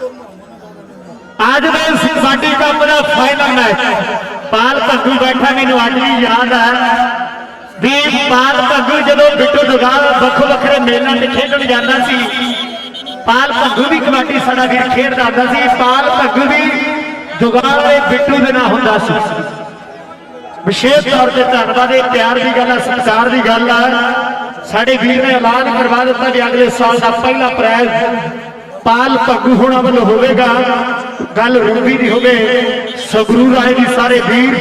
ਅੱਜ ਦੇ ਇਸ ਕਬੱਡੀ ਕੱਪ ਦਾ ਫਾਈਨਲ ਮੈਚ ਪਾਲ ਭੱਗੂ ਬੈਠਾ, ਮੈਨੂੰ ਅੱਜ ਵੀ ਯਾਦ ਹੈ ਵੀ ਪਾਲ ਭੱਗੂ ਜਦੋਂ ਬਿੱਟੂ ਦੁਗਾਲ ਵੱਖੋ ਵੱਖਰੇ ਮੇਲਿਆਂ ਤੇ ਖੇਡਣ ਜਾਂਦਾ ਸੀ, ਪਾਲ ਭੱਗੂ ਵੀ ਕਬੱਡੀ ਸਾਡਾ ਵੀਰ ਖੇਡਦਾ ਹੁੰਦਾ ਸੀ। ਪਾਲ ਭੱਗੂ ਵੀ ਦੁਗਾਲ ਦੇ ਬਿੱਟੂ ਦੇ ਨਾਲ ਹੁੰਦਾ ਸੀ। ਵਿਸ਼ੇਸ਼ ਤੌਰ ਤੇ ਧੰਨਵਾਦ, ਇਹ ਪਿਆਰ ਦੀ ਗੱਲ ਹੈ ਸਤਿਕਾਰ ਦੀ ਗੱਲ ਹੈ ਸਾਡੇ ਵੀਰ ਨੇ ਐਲਾਨ ਕਰਵਾ ਦਿੱਤਾ ਵੀ ਅਗਲੇ ਸਾਲ ਦਾ ਪਹਿਲਾ ਪ੍ਰਾਈਜ਼ ਪਾਲ ਭੱਗੂ ਹੋਣਾ ਵੱਲੋਂ ਹੋਵੇਗਾ। ਗੱਲ ਰੂਬੀ ਦੀ ਹੋਵੇ ਸਗਰੂ ਰਾਏ ਦੀ ਸਾਰੇ ਵੀਰ,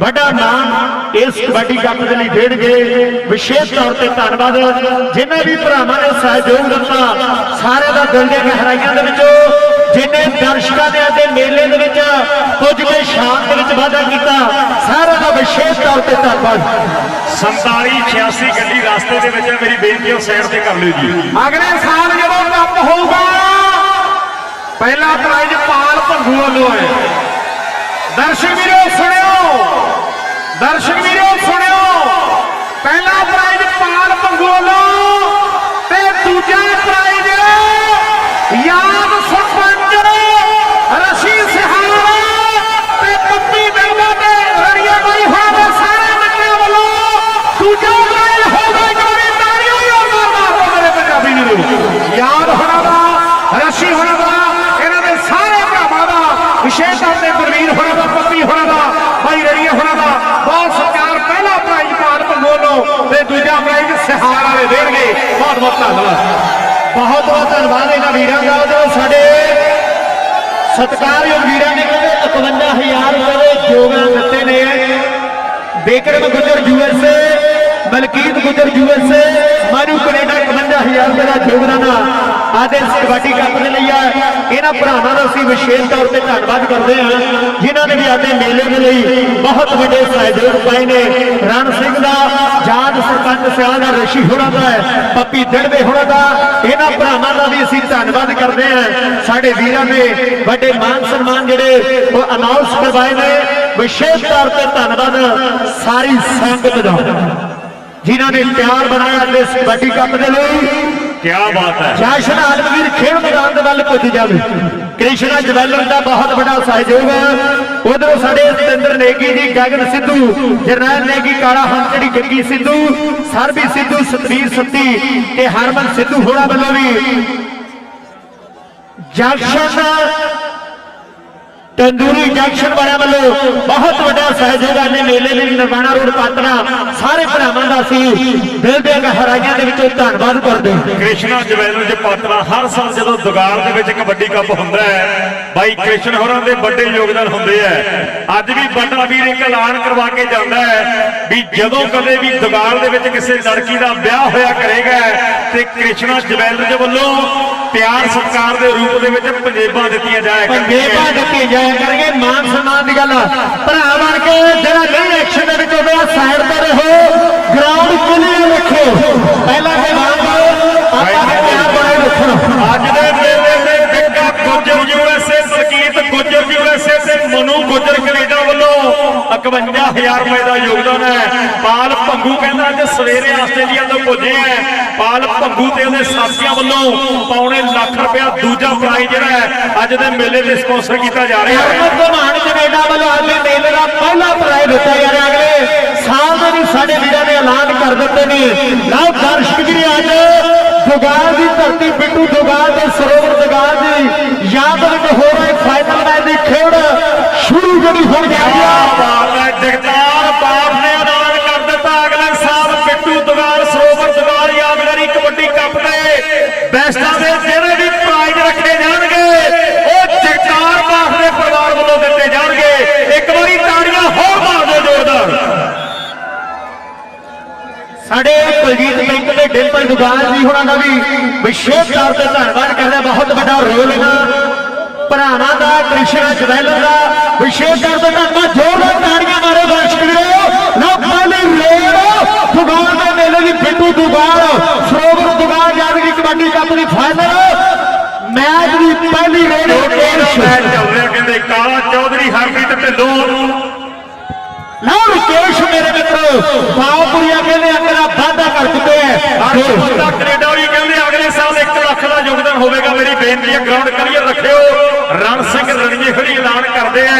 ਵੱਡਾ ਨਾਮ ਇਸ ਕਬੱਡੀ ਕੱਪ ਦੇ ਲਈ ਦੇਣਗੇ। ਵਿਸ਼ੇਸ਼ ਤੌਰ ਤੇ ਧੰਨਵਾਦ। ਜਿਨ੍ਹਾਂ ਵੀ ਭਰਾਵਾਂ ਨੇ ਸਹਿਯੋਗ ਦਿੱਤਾ, ਸਾਰਿਆਂ ਦਾ ਦਿਲ ਦੀਆਂ ਗਹਿਰਾਈਆਂ ਦੇ ਵਿੱਚੋਂ ਜਿਨੇ ਦਰਸ਼ਕਾਂ ਦੇ ਅਤੇ ਮੇਲੇ ਦੇ ਵਿੱਚ ਕੁਝ ਕੇ ਸ਼ਾਨ ਦੇ ਵਿੱਚ ਵਾਧਾ ਕੀਤਾ ਸਾਰਿਆਂ ਦਾ ਵਿਸ਼ੇਸ਼ ਤੌਰ ਤੇ ਧੰਨਵਾਦ। 47 86 ਗੱਡੀ ਰਸਤੇ ਦੇ ਵਿੱਚ ਹੈ ਮੇਰੀ ਬੇਨਤੀ ਉਹ ਸਾਈਡ ਤੇ ਕਰ ਲਿਓ ਜੀ। ਅਗਲੇ ਸਾਲ ਜਦੋਂ ਕੱਪ ਹੋਊਗਾ ਪਹਿਲਾ ਪ੍ਰਾਈਜ਼ ਪਾਲ ਭੰਗੂ ਵੱਲੋਂ ਹੈ ਦਰਸ਼ਕ ਵੀਰੋ ਸੁਣਿਓ ਦਰਸ਼ਕ ਵੀਰੋ ਸੁਣਿਓ ਪਹਿਲਾ ਪ੍ਰਾਈਜ਼ ਪਾਲ ਭੰਗੂ ਵੱਲੋਂ ਤੇ ਦੂਜਾ ਪ੍ਰਾਈਜ਼ ਯਾਦ ਸਰਪੰਚ ਰਸ਼ੀ ਸਿਹਾਰਾ ਤੇ ਪੱਪੀ ਬੇਗਾ ਤੇ ਰੜੀਆ ਬਾਈ ਹੋਵੇ ਸਾਰੇ ਮਿੱਤਰਾਂ ਵੱਲੋਂ ਦੂਜਾ ਪ੍ਰਾਈਜ਼ ਹੋਗਾ ਜੋੜੀ ਤਾੜੀਆਂ ਹੀ ਹੋਰ ਮਾਰੋ ਮੇਰੇ ਪੰਜਾਬੀ ਵੀਰੋ ਯਾਦ ਹੋਣਾ ਦਾ ਰਸ਼ੀ ਹੋਣਾ ਦਾ ਇਹਨਾਂ ਦੇ ਸਾਰੇ ਭਰਾਵਾਂ ਦਾ ਵਿਸ਼ੇਸ਼ ਤੌਰ ਤੇ ਗੁਰਵੀਰ ਹੋਣਾ ਦਾ ਪੱਪੀ ਹੋਣਾ ਦਾ ਭਾਈ ਰੜੀਆ ਹੋਣਾ ਦਾ ਬਹੁਤ ਸਤਿਕਾਰ ਪਹਿਲਾ ਪ੍ਰਾਈਜ਼ ਪਾਲ ਭੰਗੋਲੋ ਤੇ ਦੂਜਾ ਪ੍ਰਾਈਜ਼ ਸਿਹਾਰ ਵਾਲੇ ਦੇਣਗੇ ਬਹੁਤ ਬਹੁਤ ਧੰਨਵਾਦ ਬਹੁਤ ਬਹੁਤ ਧੰਨਵਾਦ ਇਹਨਾਂ ਵੀਰਾਂ ਦਾ ਜੋ ਸਾਡੇ ਸਤਿਕਾਰਯੋਗ ਵੀਰਾਂ ਨੇ ਕਹਿੰਦੇ 51000 ਰੁਪਏ ਦੇ ਯੋਗਦਾਨ ਦਿੱਤੇ ਨੇ Bikram Gujjar USA Malkit Gujjar USA Maru Canada 51000 ਰੁਪਏ ਦਾ ਯੋਗਦਾਨ ਅੱਜ ਇਸ ਕਬੱਡੀ ਕੱਪ ਦੇ ਲਈ ਆ ਇਹਨਾਂ ਭਰਾਵਾਂ ਦਾ ਅਸੀਂ ਵਿਸ਼ੇਸ਼ ਤੌਰ ਤੇ ਧੰਨਵਾਦ ਕਰਦੇ ਹਾਂ ਜਿਨ੍ਹਾਂ ਨੇ ਵੀ ਸਾਡੇ ਮੇਲੇ ਦੇ ਲਈ ਬਹੁਤ ਵੱਡੇ ਸਹਿਯੋਗ ਪਾਏ ਨੇ ਸਿਆਲ ਦਾ ਰਸ਼ੀ ਹੋਣਾ ਦਾ ਪੱਪੀ ਦਿੜਵੇ ਹੋਣਾ ਦਾ। ਇਹਨਾਂ ਭਰਾਵਾਂ ਦਾ ਵੀ ਅਸੀਂ ਧੰਨਵਾਦ ਕਰਦੇ ਹਾਂ। ਸਾਡੇ ਵੀਰਾਂ ਨੇ ਵੱਡੇ ਮਾਨ ਸਨਮਾਨ ਜਿਹੜੇ ਉਹ ਅਨਾਉਂਸ ਕਰਵਾਏ ਨੇ। ਵਿਸ਼ੇਸ਼ ਤੌਰ ਤੇ ਧੰਨਵਾਦ ਸਾਰੀ ਸੰਗਤ ਦਾ। ਜਿਨ੍ਹਾਂ ਨੇ ਪਿਆਰ ਬਣਾਇਆ ਇਸ ਕਬੱਡੀ ਕੱਪ ਦੇ ਲਈ। ਕੀ ਬਾਤ ਹੈ। ਜਸ਼ਨ ਆਲਮਗੀਰ ਖੇਡ ਮੈਦਾਨ ਦੇ ਵੱਲ ਪੁੱਜ ਜਾਵੇ। ਕ੍ਰਿਸ਼ਨਾ ਜਵੈਲਰ ਦਾ ਬਹੁਤ ਵੱਡਾ ਸਹਿਯੋਗ ਹੈ। ਉਧਰੋਂ ਸਾਡੇ ਸਤਿੰਦਰ ਨੇਗੀ ਜੀ, ਗਗਨ ਸਿੱਧੂ, ਜਰਨੈਲ ਨੇਗੀ, ਕਾਲਾ ਹੰਸੜੀ ਜੱਗੀ ਸਿੱਧੂ, ਸਰਬੀ ਸਿੱਧੂ, ਸਤਵੀਰ ਸੱਤੀ ਤੇ ਹਰਮਨ ਸਿੱਧੂ ਹੋਣਾ ਵੱਲੋਂ ਵੀ। ਜੰਕਸ਼ਨ ਤੰਦੂਰੀ ਜੰਕਸ਼ਨ ਵਾਲਿਆਂ ਵੱਲੋਂ ਬਹੁਤ ਵੱਡਾ ਸਹਿਯੋਗ ਆਨੇ ਮੇਲੇ ਲਈ ਨਰਵਾਣਾ ਰੋਡ ਪਾਤਰਾ ਸਾਰੇ ਭਰਾਵਾਂ ਦਾ ਸੀ ਦਿਲ ਦੀਆਂ ਗਹਿਰਾਈਆਂ ਦੇ ਵਿੱਚੋਂ ਧੰਨਵਾਦ ਕਰਦੇ ਕ੍ਰਿਸ਼ਨਾ ਜਵੈਲਰ ਦੇ ਪਾਤਰਾ ਹਰ ਸਾਲ ਜਦੋਂ ਦੁਗਾਲ ਦੇ ਵਿੱਚ ਕਬੱਡੀ ਕੱਪ ਹੁੰਦਾ ਹੈ, ਬਾਈ ਕ੍ਰਿਸ਼ਨ ਹੋਰਾਂ ਦੇ ਵੱਡੇ ਯੋਗਦਾਨ ਹੁੰਦੇ ਆ। ਅੱਜ ਵੀ ਵੱਡਾ ਵੀਰ ਇੱਕ ਐਲਾਨ ਕਰਵਾ ਕੇ ਜਾਂਦਾ ਹੈ ਵੀ ਜਦੋਂ ਕਦੇ ਵੀ ਦੁਗਾਲ ਦੇ ਵਿੱਚ ਕਿਸੇ ਲੜਕੀ ਦਾ ਵਿਆਹ ਹੋਇਆ ਕਰੇਗਾ, ਤੇ ਕ੍ਰਿਸ਼ਨਾ ਜਵੈਲਰ ਦੇ ਵੱਲੋਂ ਪਿਆਰ ਸਤਿਕਾਰ ਦੇ ਰੂਪ ਦੇ ਵਿੱਚ ਪੰਜੇਬਾਂ ਦਿੱਤੀਆਂ ਜਾਇਆ ਪੰਜੇਬਾਂ ਦਿੱਤੀ ਜਾਇਆ ਕਰਨਗੇ ਮਾਨ ਸਨਮਾਨ ਦੀ ਗੱਲ। ਭਰਾ ਬਣ ਕੇ ਜਿਹੜਾ ਨਹੀਂ ਐਕਸ਼ਨ ਦੇ ਵਿੱਚ ਹੋਵੇ ਸਾਈਡ ਤੇ ਰਹੋ ਗਰਾਊਂਡ ਕਲੀਅਰ ਰੱਖੋ ਪਹਿਲਾਂ ਵਾਂਗ ਆਪਾਂ ਪਿਆਰ ਬਣਾਏ ਰੱਖਣਾ। ਅੱਜ ਦੇ ਮੇਲੇ ਤੇ ਬਿੱਕਾ ਗੁੱਜਰ ਯੂਐਸਏ ਸਰਕੀਤ ਗੁੱਜਰ ਯੂਐਸਏ ਤੇ ਮਨੂ ਗੁੱਜਰ ਕੈਨੇਡਾ ਵੱਲੋਂ 51000 ਰੁਪਏ ਦਾ ਯੋਗਦਾਨ ਹੈ। ਪਾਲ ਭੰਗੂ ਕਹਿੰਦਾ ਅੱਜ ਸਵੇਰੇ ਆਸਟ੍ਰੇਲੀਆ ਤੋਂ ਪੁੱਜੇ ਹੈ। ਪਾਲ ਭੰਗੂ ਤੇ ਉਹਦੇ ਸਾਥੀਆਂ ਵੱਲੋਂ ਪੌਣੇ ਲੱਖ ਰੁਪਇਆ ਦੂਜਾ ਪ੍ਰਾਈਜ਼ ਜਿਹੜਾ ਹੈ, ਅੱਜ ਦੇ ਮੇਲੇ ਤੇ ਸਪਾਂਸਰ ਕੀਤਾ ਜਾ ਰਿਹਾ ਹੈ। ਹਰਮਨ ਘਮਾਣ ਕੈਨੇਡਾ ਵੱਲੋਂ ਅੱਜ ਦੇ ਮੇਲੇ ਦਾ ਪਹਿਲਾ ਪ੍ਰਾਈਜ਼ ਦਿੱਤਾ ਜਾ ਰਿਹਾ ਅਗਲੇ ਸਾਲ ਦੇ ਵੀ ਸਾਡੇ ਵੀਰਾਂ ਨੇ ਐਲਾਨ ਕਰ ਦਿੱਤੇ ਨੇ। ਲਓ ਦਰਸ਼ਕ ਜੀ ਅੱਜ ਦੁਗਾਲ ਦੀ ਧਰਤੀ ਬਿੱਟੂ ਦੁਗਾਲ ਦੇ ਸਰੋਵਰ ਦੁਗਾਲ ਦੀ ਯਾਦ ਵਿੱਚ ਹੋ ਰਹੇ ਫਾਈਨਲ ਮੈਚ ਦੀ ਖੇਡ ਸ਼ੁਰੂ ਜਿਹੜੀ ਹੁਣ ਜਾ ਆ। ਬਾਤ ਹੈ, ਜਗਤਾਰ ਬਾਪ ਨੇ ਐਲਾਨ ਕਰ ਦਿੱਤਾ। ਅਗਲੇ ਸਾਲ ਬਿੱਟੂ ਦੁਗਾਲ ਸਰੋਵਰ ਦੁਗਾਲ ਯਾਦਗਾਰੀ ਕਬੱਡੀ ਕੱਪ ਦੇ ਬੈਸਟਾਂ ਦੇ ਜਿਹੜੇ ਵੀ ਪ੍ਰਾਈਜ਼ ਰੱਖੇ ਜਾਣਗੇ ਉਹ ਜਗਤਾਰ ਬਾਪ ਦੇ ਪਰਿਵਾਰ ਵੱਲੋਂ ਦਿੱਤੇ ਜਾਣਗੇ ਇੱਕ ਵਾਰੀ ਤਾੜੀਆਂ ਹੋਰ ਮਾਰ ਦਿਓ ਜ਼ੋਰਦਾਰ ਸਾਡੇ ਕੁਲਜੀਤ ਬੈਂਕ ਦੇ ਡਿੰਪਲ ਦੁਗਾਲ ਜੀ ਹੋਣਾ ਦਾ ਵੀ ਵਿਸ਼ੇਸ਼ ਤੌਰ ਤੇ ਧੰਨਵਾਦ ਕਰਦਾ। ਬਹੁਤ ਵੱਡਾ ਰੋਲ ਇਹਨਾਂ ਭਰਾਵਾਂ ਦਾ, ਕ੍ਰਿਸ਼ਨ ਜਵੈਲਰ ਦਾ। ਵਿਸ਼ੇਸ਼ ਤੌਰ ਤੇ ਧੰਨਵਾਦ। ਜ਼ੋਰਦਾਰ ਤਾੜੀਆਂ ਮਾਰੋ ਦਰਸ਼ਕ ਵੀਰੋ। ਲਓ, ਪਹਿਲੀ ਰੇਡ ਦੁਗਾਲ ਦੇ ਮੇਲੇ ਦੀ ਬਿੱਟੂ ਦੁਗਾਲ ਸਰੋਵਰ ਦੁਗਾਲ ਯਾਦਗਰੀ ਕਬੱਡੀ ਕੱਪ ਦੀ ਫਾਈਨਲ ਮੈਚ ਦੀ ਪਹਿਲੀ ਰੇਡ ਮੈਚ ਚੱਲ ਰਿਹਾ ਕਹਿੰਦੇ, ਕਾਲਾ ਚੌਧਰੀ ਹਰਪ੍ਰੀਤ ਢਿੱਲੋਂ ਲਓ ਰਕੇਸ਼ ਮੇਰੇ ਮਿੱਤਰ ਬਾਉਪੁਰੀਆ ਕਹਿੰਦੇ ਅੰਕਰਾ ਵਾਅਦਾ ਕਰ ਚੁੱਕੇ ਹੈ ਬੰਦਾ ਕੈਨੇਡਾ ਵੀ ਕਹਿੰਦੇ ਅਗਲੇ ਸਾਲ 1 ਲੱਖ ਦਾ ਦਾ ਯੋਗਦਾਨ ਹੋਵੇਗਾ ਮੇਰੀ ਬੇਨਤੀ ਹੈ ਗਰਾਊਂਡ ਕਲੀਅਰ ਰੱਖਿਓ। ਰਣ ਸਿੰਘ ਰਣਜੀਤ ਖੜੀ ਐਲਾਨ ਕਰਦੇ ਆ।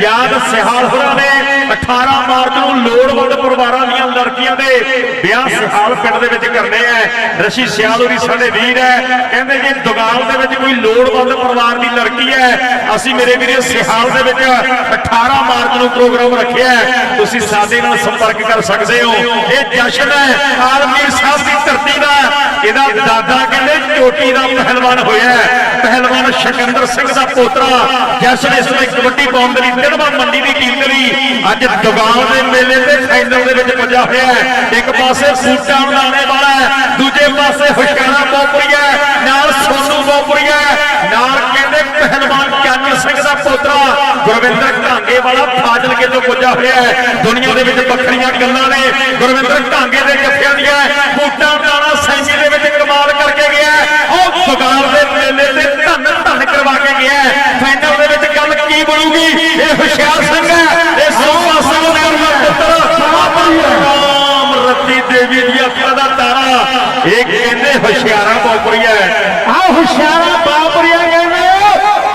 ਯਾਦ ਸਿਹਾਲ ਹੋਰਾਂ ਨੇ 18 ਮਾਰਚ ਨੂੰ ਲੋੜਵੰਦ ਪਰਿਵਾਰਾਂ ਦੀਆਂ ਲੜਕੀਆਂ ਦੇ ਵਿਆਹ ਸਿਹਾਲ ਪਿੰਡ ਦੇ ਵਿੱਚ ਕਰਨੇ ਆ। ਰਸ਼ੀ ਸਿਆਲ ਹੋਰੀ ਸਾਡੇ ਵੀਰ ਹੈ ਕਹਿੰਦੇ ਜੇ, ਦੁਗਾਲ ਦੇ ਵਿੱਚ ਕੋਈ ਲੋੜਵੰਦ ਪਰਿਵਾਰ ਦੀ ਲੜਕੀ ਹੈ ਅਸੀਂ ਮੇਰੇ ਵੀਰੇ ਸਿਹਾਲ ਦੇ ਵਿੱਚ 18 ਮਾਰਚ ਨੂੰ ਪ੍ਰੋਗਰਾਮ ਰੱਖਿਆ ਤੁਸੀਂ ਸਾਡੇ ਨਾਲ ਸੰਪਰਕ ਕਰ ਸਕਦੇ ਹੋ। ਇਹ ਜਸ਼ਨ ਹੈ, ਆਲਮਗੀਰ ਸਾਹਿਬ ਦੀ ਧਰਤੀ ਦਾ। ਇਹਦਾ ਦਾਦਾ ਕਹਿੰਦੇ ਚੋਟੀ ਦਾ ਪਹਿਲਵਾਨ ਹੋਇਆ ਪਹਿਲਵਾਨ ਸ਼ਕੰਦਰ ਸਿੰਘ ਦਾ ਪੋਤਰਾ ਜਸ਼ਨ ਇਸ ਵਿੱਚ ਕਬੱਡੀ ਪਾਉਣ ਦੇ ਲਈ ਤਿੰਨਵਾਂ ਮੰਡੀ ਦੀ ਟੀਮ ਦੇ ਲਈ ਅੱਜ ਦੁਗਾਲ ਦੇ ਮੇਲੇ ਤੇ ਫਾਈਨਲ ਦੇ ਵਿੱਚ ਪੁੱਜਾ ਹੋਇਆ ਹੈ। ਇੱਕ ਪਾਸੇ ਸੂਟਾਂ ਉਡਾਣੇ ਵਾਲਾ ਹੈ ਦੂਜੇ ਪਾਸੇ ਹੁਸ਼ਿਆਰਾ ਬੋਪਰੀਆ ਹੈ, ਨਾਲ ਸੋਨੂ ਬੋਪਰੀਆ ਹੈ, ਨਾਲ ਕਹਿੰਦੇ ਪਹਿਲਵਾਨ ਚੰਨ ਸਿੰਘ ਦਾ ਪੋਤਰਾ ਗੁਰਵਿੰਦਰ ਢਾਂਗੇ ਵਾਲਾ ਫਾਜ਼ਿਲਕੇ ਤੋਂ ਪੁੱਜਾ ਹੋਇਆ ਹੈ। ਦੁਨੀਆ ਦੇ ਵਿੱਚ ਵੱਖਰੀਆਂ ਗੱਲਾਂ ਨੇ। ਗੁਰਵਿੰਦਰ ਢਾਂਗੇ ਦੇ ਜੱਫਿਆਂ ਦੀਆਂ ਬੂਟਾਂ ਦਾਣਾ ਸੈਂਜੀ ਦੇ ਵਿੱਚ ਕਮਾਲ ਕਰਕੇ ਗਿਆ ਉਹ ਬਗਾਲ ਦੇ ਮੇਲੇ ਤੇ ਧੰਨ ਕਰਵਾ ਕੇ ਗਿਆ ਹੈ। ਫਾਈਨਲ ਦੇ ਵਿੱਚ ਗੱਲ ਕੀ ਬਣੂਗੀ? ਇਹ ਹੁਸ਼ਿਆਰ ਸਿੰਘ ਹੈ। ਇਹ ਸੋਮਾ ਸਿੰਘ ਦਾ ਪੁੱਤਰ ਰਾਮ ਰੱਤੀ ਦੇਵੀ ਦੀ ਅੱਖਾਂ ਦਾ ਤਾਰਾ। ਇਹ ਕਹਿੰਦੇ ਹੁਸ਼ਿਆਰਾ ਬੋਪਰੀਆ ਆ ਹੁਸ਼ਿਆਰਾ ਬਾਪਰੀਆ ਕਹਿੰਦੇ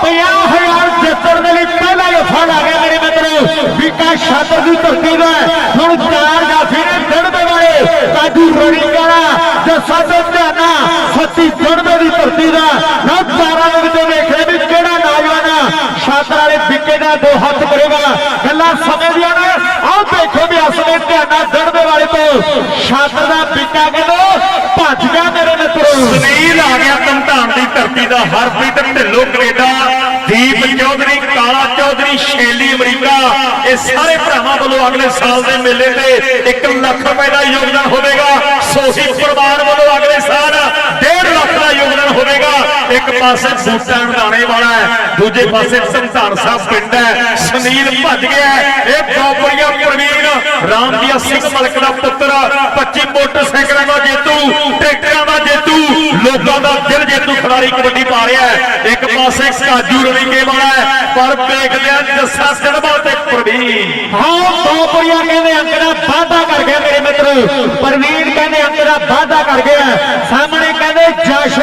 50000 ਜਿੱਤਣ ਦੇ ਲਈ ਪਹਿਲਾ ਜਫਾ ਲਾ ਗਿਆ ਮੇਰੇ ਮਿੱਤਰੋ। ਵਿਕਾ ਛਾਤਰ ਦੀ ਧਰਤੀ ਦਾ ਹੈ। ਹੁਣ ਚਾਰ ਜਾਫੀ ਨੇ ਡੜਦੇ ਵਾਲੇ। ਕਾਜੂ ਰਣੀ ਵਾਲਾ ਜੱਸਾ ਤੇ ਧਿਆਨਾ। ਸੱਤੀ ਡੜਦੇ ਦੀ ਧਰਤੀ ਦਾ। ਨਾ ਚਾਰਾਂ ਦੇ ਵਿੱਚੋਂ ਵੇਖ ਰਹੇ ਵੀ ਕਿਹੜਾ ਨੌਜਵਾਨ ਆ। ਵਾਲੇ ਵਿਕੇ ਦਾ ਦੋ ਹੱਥ ਕਰੇਗਾ ਗੱਲਾਂ। ਸਮੇਂ ਦੀਆਂ ਨੇ। ਆਓ ਦੇਖੋ ਵੀ ਅਸਲੇ ਧਿਆਨਾ ਡੜਦੇ ਵਾਲੇ ਤੋਂ ਛਾਤਰ ਦਾ ਵਿਕਾ ਕਹਿੰਦੇ ਭੱਜ ਗਿਆ ਮੇਰੇ ਮਿੱਤਰੋ। ਸੁਨੀਲ ਆ ਗਿਆ ਧਮਧਾਨ ਦੀ ਧਰਤੀ ਦਾ, ਹਰਪ੍ਰੀਤ ਢਿੱਲੋਂ ਕੈਨੇਡਾ, ਦੀਪ ਚੌਧਰੀ, ਕਾਲਾ ਚੌਧਰੀ, ਸ਼ੈਲੀ ਅਮਰੀਕਾ। ਇਹ ਸਾਰੇ ਭਰਾਵਾਂ ਵੱਲੋਂ ਅਗਲੇ ਸਾਲ ਦੇ ਮੇਲੇ ਤੇ 1 ਲੱਖ ਰੁਪਏ ਦਾ ਯੋਗਦਾਨ ਹੋਵੇਗਾ। ਸੋਹੀ ਪਰਿਵਾਰ ਵੱਲੋਂ ਅਗਲੇ ਸਾਲ 1.5 ਲੱਖ ਦਾ ਹੋਵੇਗਾ। ਇੱਕ ਪਾਸੇ ਬੂਟਾਂ ਦਾਣੇ ਵਾਲਾ ਹੈ, ਦੂਜੇ ਪਾਸੇ ਧਮਧਾਨ ਸਾਹਿਬ ਪਿੰਡ ਹੈ। ਸੁਨੀਲ ਭੱਜ ਗਿਆ ਇਹ ਬੋਪਰੀਆ ਪ੍ਰਵੀਨ ਰਾਮਜੀਤ ਸਿੰਘ ਮਲਕ ਦਾ ਪੁੱਤਰ 25 ਮੋਟਰਸਾਈਕਲਾਂ ਦਾ ਜੇਤੂ, ਟਰੈਕਟਰਾਂ ਦਾ ਜੇਤੂ, ਲੋਕਾਂ ਦਾ ਦਿਲ ਜੇਤੂ ਖਿਡਾਰੀ ਕਬੱਡੀ ਪਾ ਰਿਹਾ ਹੈ। ਇੱਕ ਪਾਸੇ ਕਾਜੂ ਰਣੀਕੇ ਵਾਲਾ ਹੈ, ਪਰ ਵੇਖਦੇ ਆ ਜੱਸਾ ਸਿੜਵਾ ਤੇ ਪ੍ਰਵੀਨ। ਹਾਂ ਬੋਪਰੀਆ ਕਹਿੰਦੇ ਅੰਕ ਦਾ ਵਾਅਦਾ ਕਰ ਗਿਆ ਮੇਰੇ ਮਿੱਤਰ। ਪ੍ਰਵੀਨ ਕਹਿੰਦੇ ਅੰਕ ਦਾ ਵਾਅਦਾ ਕਰ ਗਿਆ। ਸਾਹਮਣੇ ਕਹਿੰਦੇ ਜਸ਼ਨ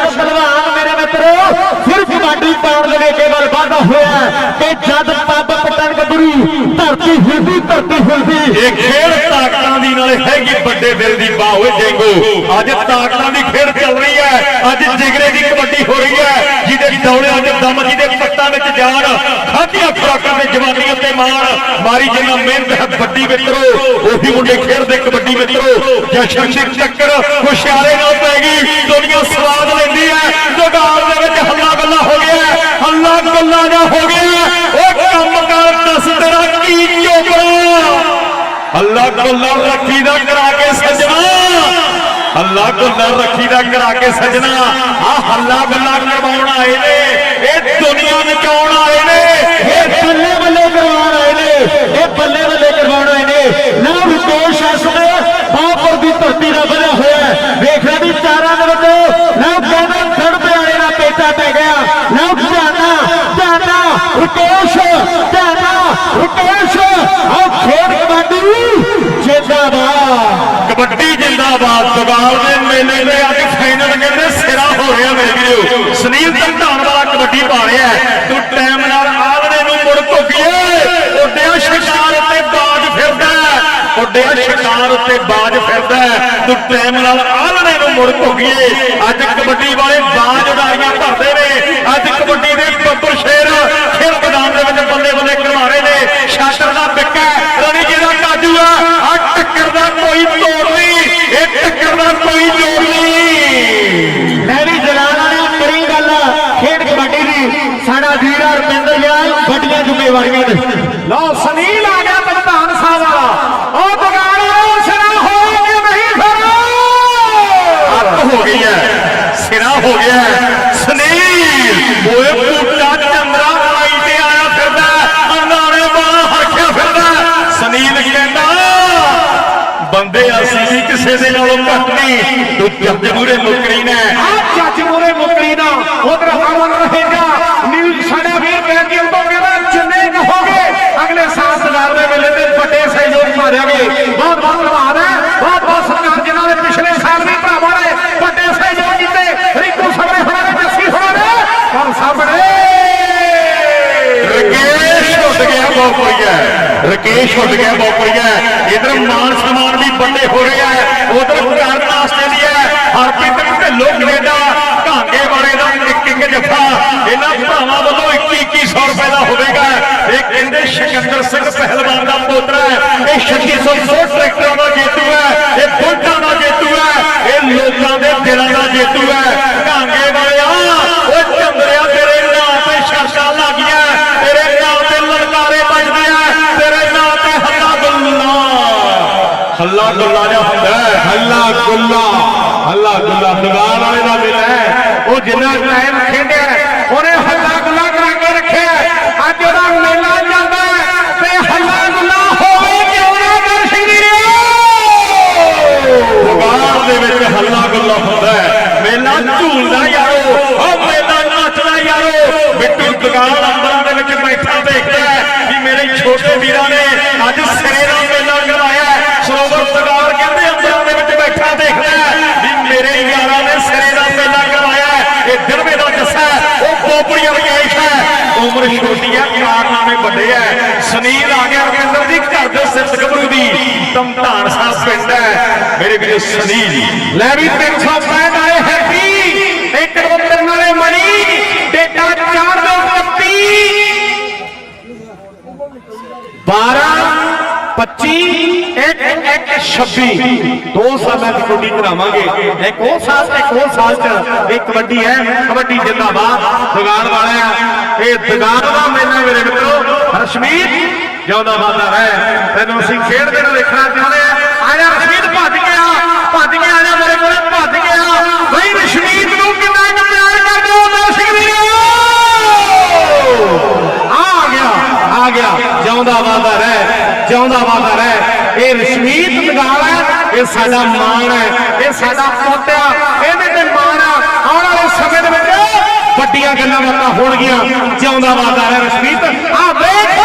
ਸਿਰਫ ਕਬੱਡੀ ਪਾਉਣ ਦੇ ਕੇਵਲ ਵਾਅਦਾ ਹੋਇਆ ਕਿ ਜਦ ਪੱਬ ਪਟਨ ਗੱਭਰੂ ਧਰਤੀ ਹਿਲਦੀ ਧਰਤੀ ਹਿਲਦੀ। ਇਹ ਖੇਡ ਤਾਕਤਾਂ ਦੀ ਨਾਲੇ ਹੈਗੀ ਵੱਡੇ ਦਿਲ ਦੀ ਬਾਹ ਓਏ ਜੈਂਗੋ ਅੱਜ ਤਾਕਤਾਂ ਦੀ ਖੇਡ ਚੱਲ ਰਹੀ ਹੈ। ਅੱਜ ਜਿਗਰੇ ਦੀ ਕਬੱਡੀ ਹੋ ਰਹੀ ਹੈ। ਜਿਹਦੇ ਦੌੜਿਆਂ 'ਚ ਦਮ, ਜਿਹਦੇ ਪੱਟਾਂ ਵਿੱਚ ਜਾਨ, ਖਾਧੀਆਂ ਖੁਰਾਕਾਂ ਦੇ ਜਵਾਨੀਆਂ ਤੇ ਮਾਣ। ਮਾਰੀ ਜਿੰਨਾ ਮਿਹਨਤ ਹੈ ਵੱਡੀ ਮਿੱਤਰੋ, ਉਹੀ ਮੁੰਡੇ ਖੇਡਦੇ ਕਬੱਡੀ ਮਿੱਤਰੋ। ਜਾਂ ਸਿੰਘ ਚੱਕਰ ਹੁਸ਼ਿਆਰੇ ਨਾਲ ਪੈ ਗਈ। ਦੁਨੀਆ ਸਵਾਦ ਲੈਂਦੀ ਹੈ। ਜਗਾਲ ਦੇ ਵਿੱਚ ਹੱਲਾ ਗੱਲਾ ਹੋ ਗਿਆ ਹੈ, ਹੱਲਾ ਗੱਲਾ ਜਾ ਹੋ ਗਿਆ ਹੈ। ਉਹ ਕੰਮ ਕਰ ਦੱਸ ਤੇਰਾ ਕੀ ਚੋਬਰਾ ਅੱਲਾ ਗੁੱਲਾ ਰੱਖੀ ਦਾ ਕਰਾ ਕੇ ਸਜਣਾ ਅੱਲਾ ਗੁੱਲਾ ਰੱਖੀ ਦਾ ਕਰਾ ਕੇ ਸਜਣਾ ਆ ਹੱਲਾ ਗੁੱਲਾ ਕਰਵਾਉਣ ਆਏ ਨੇ ਇਹ ਦੁਨੀਆ ਨਚਾਉਣ ਆਏ ਨੇ ਇਹ ਬੱਲੇ ਬੱਲੇ ਕਰਵਾਉਣ ਆਏ ਨੇ ਇਹ ਬੱਲੇ ਬੱਲੇ ਕਰਵਾਉਣ ਆਏ ਨੇ ਨਾ ਵਿਕੋਸ਼ ਅਸਲੇ ਬਾਪਰ ਦੀ ਧਰਤੀ ਦਾ ਬਣਿਆ ਹੋਇਆ ਹੈ। ਵੇਖ ਲੈ ਵੀ ਚਾਰਾਂ ਦੇ ਵਿੱਚ ਨਾ ਕਹਿੰਦਾ ਖੜ ਪਿਆਰੇ ਦਾ ਪੇਟਾ ਪੈ ਗਿਆ ਨਾ ਧਿਆਨਾ ਧਿਆਨਾ ਵਿਕੋਸ਼ ਧਿਆਨਾ ਵਿਕੋਸ਼ ਆਹ ਖੇਡ ਕਬੱਡੀ ਜਿੰਦਾਬਾਦ ਕਬੱਡੀ ਜਿੰਦਾਬਾਦ ਦੁਗਾਲ ਦੇ ਮੇਲੇ ਦੇ ਅੱਜ ਫਾਈਨਲ ਕਹਿੰਦੇ ਸਿਰਾ ਹੋ ਰਿਹਾ ਮੇਰੇ ਵੀਰੋ ਸੁਨੀਲ ਧੰਧਾਨ ਵਾਲਾ ਕਬੱਡੀ ਪਾ ਰਿਹਾ ਤੂੰ ਟਾਈਮ ਨਾਲ ਆਲਣੇ ਨੂੰ ਮੁੜ ਭੁੱਗੀਏ ਉੱਡਿਆ ਸ਼ਿਕਾਰ ਉੱਤੇ ਬਾਜ ਫਿਰਦਾ ਹੈ। ਉੱਡਿਆ ਸ਼ਿਕਾਰ ਉੱਤੇ ਬਾਜ ਫਿਰਦਾ ਤੂੰ ਟਾਈਮ ਨਾਲ ਆਲਣੇ ਨੂੰ ਮੁੜ ਭੁੱਗੀਏ ਅੱਜ ਕਬੱਡੀ ਵਾਲੇ ਬਾਜ ਉਡਾਰੀਆਂ ਭਰਦੇ ਨੇ ਅੱਜ ਕਬੱਡੀ ਦੇ ਬੱਬਰ ਸ਼ੇਰ ਖੇਡ ਮੈਦਾਨ ਦੇ ਵਿੱਚ ਬੱਲੇ ਬੱਲੇ ਕਰਵਾ ਰਹੇ ਨੇ ਸ਼ਾਸਰ ਦਾ ਬਿੱਕਾ ਰਣੀ ਜੀ ਦਾ ਕਾਜੂ ਆ ਆ ਟੱਕਰ ਦਾ ਕੋਈ ਤੋੜ ਨਹੀਂ ਇਹ ਟੱਕਰ ਦਾ ਕੋਈ ਜੋੜ ਨਹੀਂ ਮੈਂ ਵੀ ਜਲਾਲਾ ਨੇ ਕਰੀ ਗੱਲ ਖੇਡ ਕਬੱਡੀ ਦੀ ਸਾਡਾ ਵੀਰ ਰਪਿੰਦਰ ਯਾਰ ਵੱਡੀਆਂ ਜ਼ਿੰਮੇਵਾਰੀਆਂ ਨੇ ਲਓ ਸੁਨੀਲ ਆ ਗਿਆ ਪ੍ਰਧਾਨ ਸਾਹਿਬ ਵਾਲਾ। ਉਹ ਬਗਾੜਾ ਸਰਾ ਹੋ ਕਿ ਨਹੀਂ ਫਿਰ। ਅੱਤ ਹੋ ਗਈ ਹੈ। ਸਿਰਾ ਹੋ ਗਿਆ ਸੁਨੀਲ ਓਏ ਬੂਟਾ ਚੰਦਰਾ ਆਈ ਤੇ ਆਇਆ ਫਿਰਦਾ ਅੰਨਾਣੇ ਵਾਲਾ ਹਰਖਿਆ ਫਿਰਦਾ ਸੁਨੀਲ ਕਹਿੰਦਾ ਬੰਦੇ ਅਸੀਂ ਵੀ ਕਿਸੇ ਦੇ ਨਾਲੋਂ ਘੱਟ ਨਹੀਂ। ਤੂੰ ਜੱਜ ਮੂਰੇ ਮੁਕਰੀ ਨੇ ਆ ਜੱਜ ਮੋਰੇ ਮੁਕਰੀ ਨਾ ਉਧਰ ਹਵਨ ਰਹੇਗਾ ਨੀਲ ਸਾਡਾ ਵੀਰ ਕਹਿੰਦੀ ਉਹ ਕਹਿੰਦਾ ਜਿੰਨੇ ਕਹੋਗੇ ਅਗਲੇ ਸਾਲ ਦਲਾਲ ਦੇ ਵੇਲੇ ਤੇ ਵੱਡੇ ਸਹਿਯੋਗ ਮਾਰਿਆਗੇ ਬਹੁਤ ਬਹੁਤ ਧੰਨਵਾਦ ਹੈ ਬਹੁਤ ਬਹੁਤ ਸਤਿਕਾਰ ਜਿਨ੍ਹਾਂ ਨੇ ਪਿਛਲੇ ਸਾਲ ਵੀ ਭਰਾਵਾਂ ਨੇ ਵੱਡੇ ਸਹਿਯੋਗ ਕੀਤੇ ਰਿੰਕੂ ਸਭਰੇ ਹੋਣਾ ਨੇ ਬੋਪਰੀਆ ਰਕੇਸ਼ ਉੱਡ ਗਿਆ ਬੋਪਰੀਆ ਇਧਰ ਮਾਨ ਸਨਮਾਨ ਵੀ ਵੱਡੇ ਹੋ ਰਹੇ ਹੈ। ਉਧਰ ਭਾਰਤ ਆਸਟ੍ਰੇਲੀਆ ਹਰਪ੍ਰੀਤ ਢਿੱਲੋਂ ਕੈਨੇਡਾ ਕਾਂਗੇ ਵਾਲੇ ਦਾ ਇੱਕ ਇੱਕ ਜੱਫਾ। ਇਹਨਾਂ ਭਰਾਵਾਂ ਵੱਲੋਂ 2100 ਰੁਪਏ ਦਾ ਹੋਵੇਗਾ। ਇਹ ਕਹਿੰਦੇ ਸਿਕੰਦਰ ਸਿੰਘ ਪਹਿਲਵਾਨ ਦਾ ਪੋਤਰਾ ਹੈ। ਇਹ 3600 ਟਰੈਕਟਰਾਂ ਦਾ ਜੇਤੂ ਹੈ। ਇਹ ਬੁਲਟਾਂ ਦਾ ਜੇਤੂ ਹੈ। ਇਹ ਲੋਕਾਂ ਦੇ ਦਿਲਾਂ ਦਾ ਜੇਤੂ ਹੈ। ਕਾਂਗੇ ਵਾਲਿਆ ਉਹ ਚੰਦਰਿਆ ਤੇਰੇ ਨਾਂ ਤੇ ਸ਼ਾਸ਼ਾ ਲੱਗੀਆਂ ਤੇਰੇ ਨਾਂ ਤੇ ਲਲਕਾਰੇ ਵੱਜਦੇ ਆ ਤੇਰੇ ਨਾਂ ਤੇ ਹੱਲਾ ਗੁੱਲਾ ਹੱਲਾ ਗੁੱਲਾ ਜਿਹਾ ਹੁੰਦਾ ਹੈ ਹੱਲਾ ਗੁੱਲਾ ਹੱਲਾ ਗੁੱਲਾ ਦੁਕਾਨ ਵਾਲੇ ਦਾ ਮੇਲਾ ਹੈ ਉਹ ਜਿੰਨਾ ਟਾਈਮ ਖੇਡਿਆ ਉਹਨੇ ਹੱਲਾ ਗੁੱਲਾ ਕਰਾ ਕੇ ਰੱਖਿਆ ਅੱਜ ਉਹਦਾ ਮੇਲਾ ਜਾਂਦਾ ਹੈ ਤੇ ਹੱਲਾ ਗੁੱਲਾ ਹੋਵੇ ਕਿਉਂ ਨਾ ਦਰਸ਼ਨ ਦੁਕਾਨ ਦੇ ਵਿੱਚ ਹੱਲਾ ਗੁੱਲਾ ਹੁੰਦਾ ਹੈ ਮੇਲਾ ਝੂਲਦਾ ਯਾਰੋ ਉਹ ਮੇਲਾ ਨੱਚਦਾ ਯਾਰੋ ਬਿੱਟੂ ਦੁਕਾਨ ਅੰਦਰਾਂ ਦੇ ਵਿੱਚ ਬੈਠਾ ਦੇਖਦਾ ਹੈ ਵੀ ਮੇਰੇ ਛੋਟੇ ਵੀਰਾਂ ਨੇ ਅੱਜ ਸਿਰੇ ਦਾ ਮੇਲਾ ਕਰਵਾਇਆ ਹੈ। ਸਰੋਵਰ ਦੁਕਾਨ ਕਹਿੰਦੇ ਅੰਦਰਾਂ ਦੇ ਵਿੱਚ ਬੈਠਾ ਦੇਖਦਾ ਹੈ ਵੀ ਮੇਰੇ ਯਾਰਾਂ ਨੇ ਸਿਰੇ ਦਾ ਮੇਲਾ ਕਰਵਾਇਆ ਹੈ। ਇਹ ਦਿਲਵੇ ਦਾ ਜੱਸਾ ਹੈ, ਉਹ ਪੋਪੜੀਆਂ ਵਿਜੇਸ਼ ਹੈ ਉਮਰ ਛੋਟੀ ਹੈ ਕਾਰਨਾਮੇ ਵੱਡੇ ਹੈ ਸੁਨੀਲ ਆ ਗਿਆ, ਰਵਿੰਦਰ ਦੀ ਘਰ ਦੇ ਸਿਰ ਗੱਭਰੂ ਦੀ। ਤਮਧਾਨ ਸਾਹਿਬ ਪਿੰਡ ਹੈ। ਮੇਰੇ ਵੀਰੇ ਸੁਨੀਲ, ਲੈ ਵੀ 365 ਆਏ ਹੈਪੀ, ਇੱਕ ਦੋ ਤਿੰਨ ਵਾਲੇ ਮਣੀ ਡੇਟਾ 4 ਦੋ 31 12 25 ਇੱਕ ਇੱਕ 26 ਦੋ ਸਾਲਾਂ ਦੀ ਕਬੱਡੀ ਕਰਾਵਾਂਗੇ। ਇੱਕ ਉਹ ਸਾਲ ਤੇ ਇੱਕ ਉਹ ਸਾਲ ਚ ਇਹ ਕਬੱਡੀ ਹੈ, ਕਬੱਡੀ ਜਿੰਦਾਬਾਦ ਦੁਕਾਨ ਵਾਲਿਆ ਇਹ ਦੁਕਾਨ ਦਾ ਮੇਲਾ ਮੇਰੇ ਮਿੱਤਰੋ ਰਸ਼ਮੀਤ ਜਿਉਂਦਾ ਵਾਦਾ ਰਹਿ ਤੈਨੂੰ ਅਸੀਂ ਖੇਡਦੇ ਨੂੰ ਦੇਖਣਾ ਚਾਹੁੰਦੇ ਆ ਆਇਆ ਰਸ਼ਮੀਤ ਭੱਜ ਗਿਆ ਭੱਜ ਗਿਆ, ਆਇਆ ਮੇਰੇ ਕੋਲ, ਭੱਜ ਗਿਆ। ਬਈ ਰਸ਼ਮੀਤ ਨੂੰ ਕਿੰਨਾ ਕੁ ਪਿਆਰ ਕਰਦੇ ਹੋ ਦਰਸ਼ਕ ਵੀਰੋ ਆ ਗਿਆ ਆ ਗਿਆ ਜਿਉਂਦਾ ਵਾਦਾ ਜਿਉਂਦਾ ਵਾਦਾ ਰਹਿ ਇਹ ਰਸ਼ਮੀਤ ਦਗਾਲ ਹੈ। ਇਹ ਸਾਡਾ ਮਾਣ ਹੈ। ਇਹ ਸਾਡਾ ਪੋਤਿਆ ਇਹਦੇ ਤੇ ਮਾਣ ਆ। ਆਉਣ ਵਾਲੇ ਸਮੇਂ ਦੇ ਵਿੱਚ ਵੱਡੀਆਂ ਗੱਲਾਂ ਬਾਤਾਂ ਹੋਣਗੀਆਂ। ਜਿਉਂਦਾ ਵਾਦਾ ਰਹਿ ਰਸ਼ਮੀਤ। ਆ ਵੇਖ।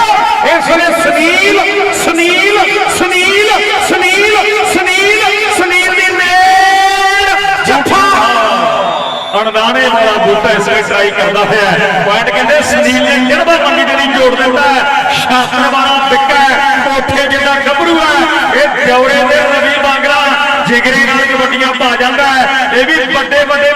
ਇਸ ਵੇਲੇ ਸੁਨੀਲ ਸੁਨੀਲ ਸੁਨੀਲ ਸੁਨੀਲ ਸੁਨੀਲ ਦੀ ਮੇਰ ਜੱਫਾ ਅਣਦਾਣੇ ਵਾਲਾ ਬੂਟਾ ਇਸ ਵਿੱਚ ਟਰਾਈ ਕਰਦਾ ਹੋਇਆ ਹੈ। ਪੁਆਇੰਟ ਕਹਿੰਦੇ ਸੁਨੀਲ ਨੇ ਕਿਹੜਾ ਕੰਗੀ ਜਿਹੜੀ ਜੋੜ ਦਿੰਦਾ ਹੈ? ਸ਼ਾਸਤਰ ਵਾਲਾ ਬਿੱਕਾ ਹੈ ਕੋਠੇ ਜਿੱਡਾ ਗੱਭਰੂ ਹੈ, ਇਹ ਦਿਉੜੇ ਦੇ ਰਵੀ ਬਾਂਗਰਾ ਜਿਗਰੇ ਨਾਲ ਕਬੱਡੀਆਂ ਪਾ ਜਾਂਦਾ ਹੈ। ਇਹ ਵੀ ਵੱਡੇ ਵੱਡੇ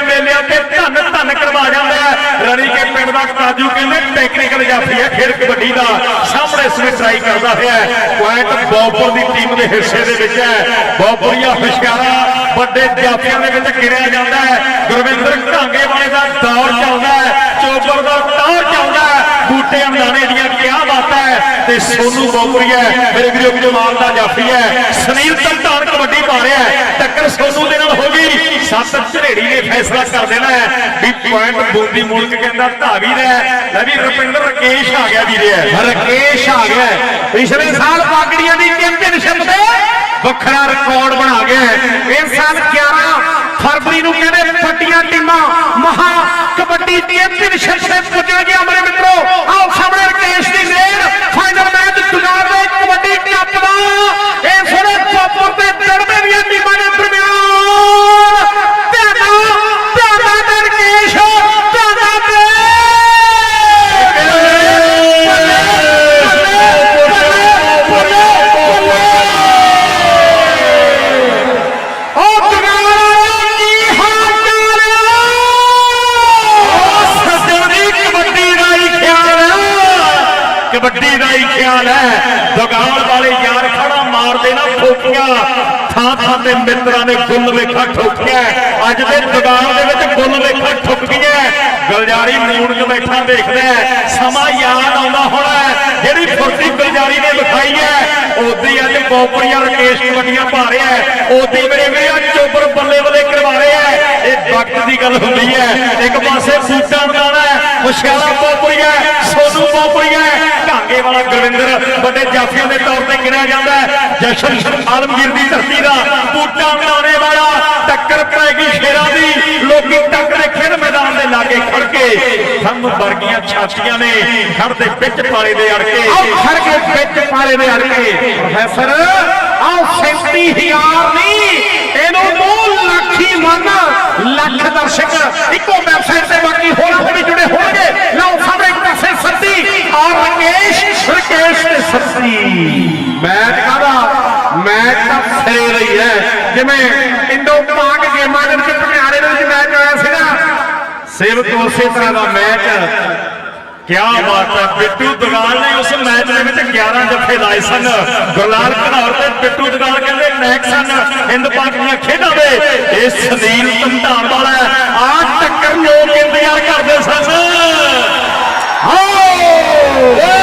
ਧੰਨ ਕਰਵਾ ਜਾਂਦਾ ਹੈ। ਰਣੀ ਕੇ ਪਿੰਡ ਦਾ ਕਾਜੂ ਕਹਿੰਦੇ ਟੈਕਨੀਕਲ ਜਾਫੀ ਹੈ, ਖੇਡ ਕਬੱਡੀ ਦਾ। ਸਾਹਮਣੇ ਇਸ ਵਿੱਚ ਟਰਾਈ ਕਰਦਾ ਹੋਇਆ ਪੁਆਇੰਟ ਬੌਪਰ ਦੀ ਟੀਮ ਦੇ ਹਿੱਸੇ ਦੇ ਵਿੱਚ ਹੈ। ਬੌਪਰੀਆ ਹੁਸ਼ਿਆਰਾ ਵੱਡੇ ਜਾਫੀਆਂ ਦੇ ਵਿੱਚ ਗਿਣਿਆ ਜਾਂਦਾ ਹੈ। ਗੁਰਵਿੰਦਰ ਢਾਂਗੇ ਵਾਲੇ ਦਾ ਦੌਰ ਚੱਲਦਾ ਹੈ। ਚੋਬਰ ਦਾ ਦੌਰ ਚੱਲਦਾ ਹੈ। ਬੂਟੇ ਅੰਦਾਣੇ ਦੀਆਂ ਕਿਆ ਬਾਤਾਂ ਹੈ। ਤੇ ਸੋਨੂ ਬੋਪਰੀਆ ਮੇਰੇ ਵੀਰੋ ਜਮਾਲ ਦਾ ਜਾਫੀ ਹੈ। ਸੁਨੀਲ ਤੰਤਾਨ ਕਬੱਡੀ ਪਾ ਰਿਹਾ ਹੈ। ਟੱਕਰ ਸੋਨੂ ਦੇ ਨਾਲ ਹੋ ਗਈ। ਸੱਤ ਫੈਸਲਾ ਕਰ ਦੇਣਾ ਹੈ ਵੀ ਪੁਆਇੰਟ ਬੂੰਦੀ ਮੁਲਕ ਕਹਿੰਦਾ ਧਾਵੀ ਦਾ ਹੈ। ਲੈ ਵੀ ਰੁਪਿੰਦਰ ਰਕੇਸ਼ ਆ ਗਿਆ ਵੀਰੇ ਰਕੇਸ਼ ਆ ਗਿਆ ਹੈ। ਪਿਛਲੇ ਸਾਲ ਪਾਗੜੀਆਂ ਦੀ ਚੈਂਪੀਅਨਸ਼ਿਪ ਤੇ ਵੱਖਰਾ ਰਿਕਾਰਡ ਬਣਾ ਗਿਆ ਹੈ। ਇਸ ਸਾਲ 11 ਫਰਵਰੀ ਨੂੰ ਕਹਿੰਦੇ ਫੱਟੀਆਂ ਟੀਮਾਂ ਮਹਾ ਕਬੱਡੀ ਚੈਂਪੀਅਨਸ਼ਿਪ ਤੇ ਪੁੱਜਣਗੀਆਂ ਮੇਰੇ ਮਿੱਤਰੋ ਆਓ ਸਾਹਮਣੇ ਰਕੇਸ਼ ਦੀ ਰੇਡ ਫਾਈਨਲ ਮੈਚ ਦੁਨਾਰ ਦੇ ਕਬੱਡੀ ਕੱਪ ਦਾ ਇਸ ਵੇਲੇ ਚੋਪਰ ਤੇ ਤੜਮੇ ਦੀਆਂ ਟੀਮਾਂ ਦੇ ਥਾਂ ਮਿੱਤਰਾਂ ਨੇ ਗੁੱਲ ਵੇਖਾ ਠੋਕਿਆ ਅੱਜ ਦੇ ਦੁਕਾਨ ਦੇ ਵਿੱਚ ਗੁੱਲ ਵੇਖਾ ਠੁੱਕ ਗਈਆਂ ਗਲਜਾਰੀ ਮੂਣ 'ਚ ਬੈਠਾ ਦੇਖਦਾ ਸਮਾਂ ਯਾਦ ਆਉਂਦਾ ਹੋਣਾ ਜਿਹੜੀ ਫੁਰਤੀ ਗਲਜਾਰੀ ਨੇ ਵਿਖਾਈ ਹੈ ਉਦੀ ਅੱਜ ਬੋਪਰੀਆ ਰਕੇਸ਼ ਕਬੱਡੀਆਂ ਪਾ ਰਿਹਾ ਹੈ। ਉਦੀ ਮੇਰੇ ਵੀਰੇ ਅੱਜ ਚੋਬਰ ਬੱਲੇ ਬੱਲੇ ਵਕਤ ਦੀ ਗੱਲ ਹੁੰਦੀ ਹੈ। ਇੱਕ ਪਾਸੇ ਬੂਟਾ ਬਣਾਉਣਾ ਹੈ, ਮੁਸ਼ਕਿਲਾ ਸੋਨੂ ਬੋਪਰੀਆ ਢਾਂਗੇ ਵਾਲਾ ਗੁਰਵਿੰਦਰ, ਵੱਡੇ ਜਾਫੀਆਂ ਦੇ ਤੌਰ ਤੇ ਗਿਣਿਆ ਜਾਂਦਾ ਹੈ। ਜਸ਼ਨ ਆਲਮਗੀਰ ਦੀ ਧਰਤੀ ਦਾ ਬੂਟਾ ਬਣਾਉਣੇ ਵਾਲਾ ਟੱਕਰ ਪੈਗੀ ਸ਼ੇਰਾਂ ਦੀ। ਲੋਕੀ ਟੱਕਰੇ ਖੇਡ ਮੈਦਾਨ ਦੇ ਲਾਗੇ ਖੜ ਕੇ ਸਾਨੂੰ ਵਰਗੀਆਂ ਛਾਤੀਆਂ ਨੇ ਖੜ ਦੇ ਵਿੱਚ ਪਾਲੇ ਦੇ ਅੜ ਕੇ। ਖੜ ਕੇ ਵਿੱਚ ਪਾਲੇ ਦੇ ਅੜ ਕੇ। ਪ੍ਰੋਫੈਸਰ ਆਓ 37000 ਨਹੀਂ। ਇਹਨੂੰ 2 ਲੱਖ ਹੀ ਮੰਨ, ਲੱਖ ਦਰਸ਼ਕ, ਇੱਕੋ ਵੈਬਸਾਈਟ ਤੇ ਬਾਕੀ ਹੋਰਾਂ ਤੇ ਵੀ ਜੁੜੇ ਹੋਣਗੇ। ਲਓ ਸਾਹਮਣੇ ਇੱਕ ਪਾਸੇ ਸੱਤੀ ਔਰ ਰਕੇਸ਼ ਰਕੇਸ਼ ਤੇ ਸੱਸੀ ਮੈਚ ਕਾਹਦਾ? ਮੈਚ ਤਾਂ ਸਿਰੇ ਰਹੀ ਹੈ ਜਿਵੇਂ ਇੰਡੋ ਪਾਕ ਗੇਮਾਂ ਦੇ ਵਿੱਚ ਪਟਿਆਲੇ ਦੇ ਵਿੱਚ ਮੈਚ ਆਇਆ ਸੀਗਾ। ਨਾ ਸੇਵਕ ਉਸੇ ਤਰ੍ਹਾਂ ਦਾ ਮੈਚ। ਕਿਆ ਬਾਤ ਹੈ, ਬਿੱਟੂ ਦਗਾਲ ਦੇ ਵਿੱਚ 11 ਜੱਫੇ ਲਾਏ ਸਨ। ਗੁਰਲਾਲ ਘਨੌਰ ਤੇ ਬਿੱਟੂ ਦਗਾਲ ਕਹਿੰਦੇ ਨੈਕ ਸਨ। ਹਿੰਦ ਪਾਕ ਦੀਆਂ ਖੇਡਾਂ ਦੇ ਇਹ ਸੁਨੀਲ ਧੰਧਾਣ ਵਾਲਾ ਆ ਟੱਕਰ ਲੋਕ ਇੰਤਜ਼ਾਰ ਕਰਦੇ ਸਨ। ਹੈ!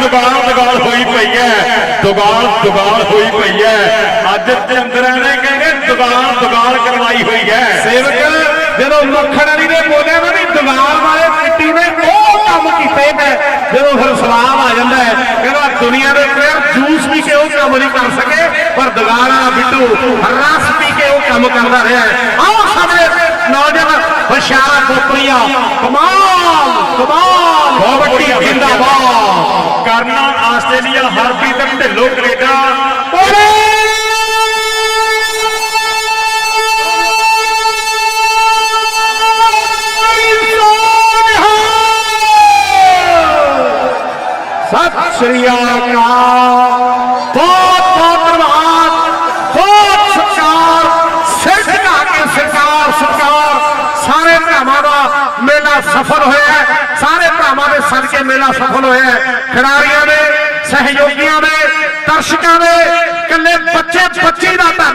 ਦੁਗਾਲ ਦੁਗਾਲ ਹੋਈ ਪਈ ਹੈ। ਦੁਗਾਲ ਦੁਗਾਲ ਹੋਈ ਪਈ ਹੈ। ਅੱਜ ਚੰਦਰਾਂ ਨੇ ਕਹਿੰਦੇ ਦੁਗਾਲ ਦੁਗਾਲ ਕਰਵਾਈ ਹੋਈ ਹੈ। ਸੇਵਕ, ਜਦੋਂ ਮੱਖਣ ਅਲੀ ਨੇ ਬੋਲਿਆ ਨਾ ਵੀ ਦੀਵਾਰ ਵਾਲੇ ਮਿੱਟੀ ਨੇ ਉਹ ਕੰਮ ਕੀਤੇ ਨੇ, ਜਦੋਂ ਫਿਰ ਸਲਾਮ ਆ ਜਾਂਦਾ ਹੈ, ਕਹਿੰਦਾ ਦੁਨੀਆ ਦੇ ਪਲੇਅਰ ਜੂਸ ਵੀ ਕੇ ਉਹ ਕੰਮ ਨਹੀਂ ਕਰ ਸਕੇ, ਪਰ ਦੀਵਾਰ ਵਾਲਾ ਬਿੱਟੂ ਰਸ ਪੀ ਕੇ ਉਹ ਕੰਮ ਕਰਦਾ ਰਿਹਾ ਹੈ। ਆਓ ਸਾਹਮਣੇ ਨੌਜਵਾਨ ਹੁਸ਼ਿਆਰ ਕੋਪਰੀਆ ਕਮਾਲ ਕਮਾਲ ਕਬੱਡੀ ਕਬੱਡੀ ਜਿੰਦਾਬਾਦ ਕਰਨਾ ਆਸਟ੍ਰੇਲੀਆ ਹਰਪ੍ਰੀਤ ਢਿੱਲੋਂ ਕੈਨੇਡਾ ਸਤਿ ਸ੍ਰੀ ਅਕਾਲ ਬਹੁਤ ਬਹੁਤ ਧੰਨਵਾਦ ਬਹੁਤ ਸਤਿਕਾਰ ਸਿਰ ਝੁਕਾ ਕੇ ਸਰਕਾਰ ਸਰਕਾਰ ਸਾਰੇ ਭਰਾਵਾਂ ਦਾ ਮੇਲਾ ਸਫਲ ਹੋਇਆ ਹੈ। ਸਾਰੇ ਭਰਾਵਾਂ ਦੇ ਸਦਕੇ ਮੇਲਾ ਸਫਲ ਹੋਇਆ ਖਿਡਾਰੀਆਂ ਦੇ ਸਹਿਯੋਗੀਆਂ ਦੇ ਦਰਸ਼ਕਾਂ ਦੇ ਇਕੱਲੇ ਬੱਚੇ ਬੱਚੀ ਦਾ ਧੰਨ